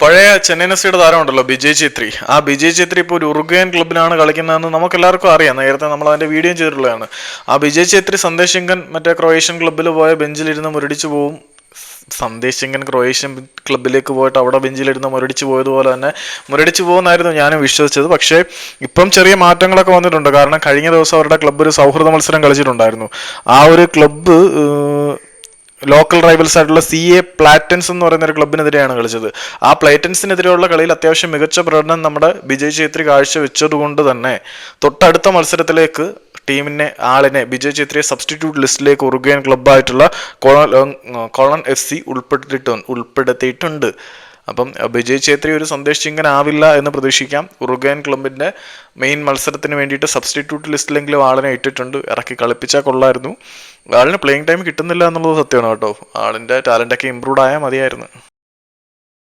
പഴയ ചെന്നൈ നസിയുടെ സിയുടെ താരമുണ്ടല്ലോ ബിജയ് ഛേത്രി. ആ ബിജയ് ഛേത്രി ഇപ്പോൾ ഒരു ഉറുഗ്വയൻ ക്ലബിലാണ് കളിക്കുന്നതെന്ന് നമുക്ക് എല്ലാവർക്കും അറിയാം. നേരത്തെ നമ്മൾ അതിന്റെ വീഡിയോ ചെയ്തിട്ടുള്ളതാണ്. ആ ബിജയ് ഛേത്രി സന്ദേശിങ്കൻ മറ്റേ ക്രൊയേഷ്യൻ ക്ലബ്ബിൽ പോയ ബെഞ്ചിലിരുന്ന് മുരടിച്ചു പോവും. സന്ദേശിങ്കൻ ക്രൊയേഷ്യൻ ക്ലബിലേക്ക് പോയിട്ട് അവിടെ ബെഞ്ചിലിരുന്ന് മുരടിച്ച് പോയതുപോലെ തന്നെ മുരടിച്ചു പോകുന്നായിരുന്നു ഞാനും വിശ്വസിച്ചത്. പക്ഷേ ഇപ്പം ചെറിയ മാറ്റങ്ങളൊക്കെ വന്നിട്ടുണ്ട്. കാരണം കഴിഞ്ഞ ദിവസം അവരുടെ ക്ലബ്ബ് ഒരു സൗഹൃദ മത്സരം കളിച്ചിട്ടുണ്ടായിരുന്നു. ആ ഒരു ക്ലബ്ബ് ലോക്കൽ റൈവൽസ് ആയിട്ടുള്ള സി എ പ്ലാറ്റൻസ് എന്ന് പറയുന്ന ഒരു ക്ലബിനെതിരെയാണ് കളിച്ചത്. ആ പ്ലേറ്റൻസിനെതിരെയുള്ള കളിയിൽ അത്യാവശ്യം മികച്ച പ്രകടനം നമ്മുടെ വിജയ് ചേത്രി കാഴ്ചവെച്ചതുകൊണ്ട് തന്നെ തൊട്ടടുത്ത മത്സരത്തിലേക്ക് ടീമിനെ ആളിനെ വിജയ് ചേത്രിയെ സബ്സ്റ്റിറ്റ്യൂട്ട് ലിസ്റ്റിലേക്ക് ഉറുഗ്വൻ ക്ലബ്ബായിട്ടുള്ള കോളൻ കോളൻ എഫ് സി ഉൾപ്പെടുത്തിയിട്ടുണ്ട് ഉൾപ്പെടുത്തിയിട്ടുണ്ട്. അപ്പം വിജയ് ഛേത്രി ഒരു ആവില്ല എന്ന് പ്രതീക്ഷിക്കാം. ഉറുഗയൻ ക്ലബിന്റെ മെയിൻ മത്സരത്തിന് വേണ്ടിയിട്ട് സബ്സ്റ്റിറ്റ്യൂട്ട് ലിസ്റ്റിലെങ്കിലും ആളിനെ ഇട്ടിട്ടുണ്ട്. ഇറക്കി കളിപ്പിച്ചാൽ കൊള്ളായിരുന്നു. ആളിന് പ്ലേയിങ് ടൈം കിട്ടുന്നില്ല എന്നുള്ളത് സത്യമാണ് കേട്ടോ. ആളിന്റെ ടാലന്റ് ഒക്കെ ഇമ്പ്രൂവ് ആയാൽ മതിയായിരുന്നു.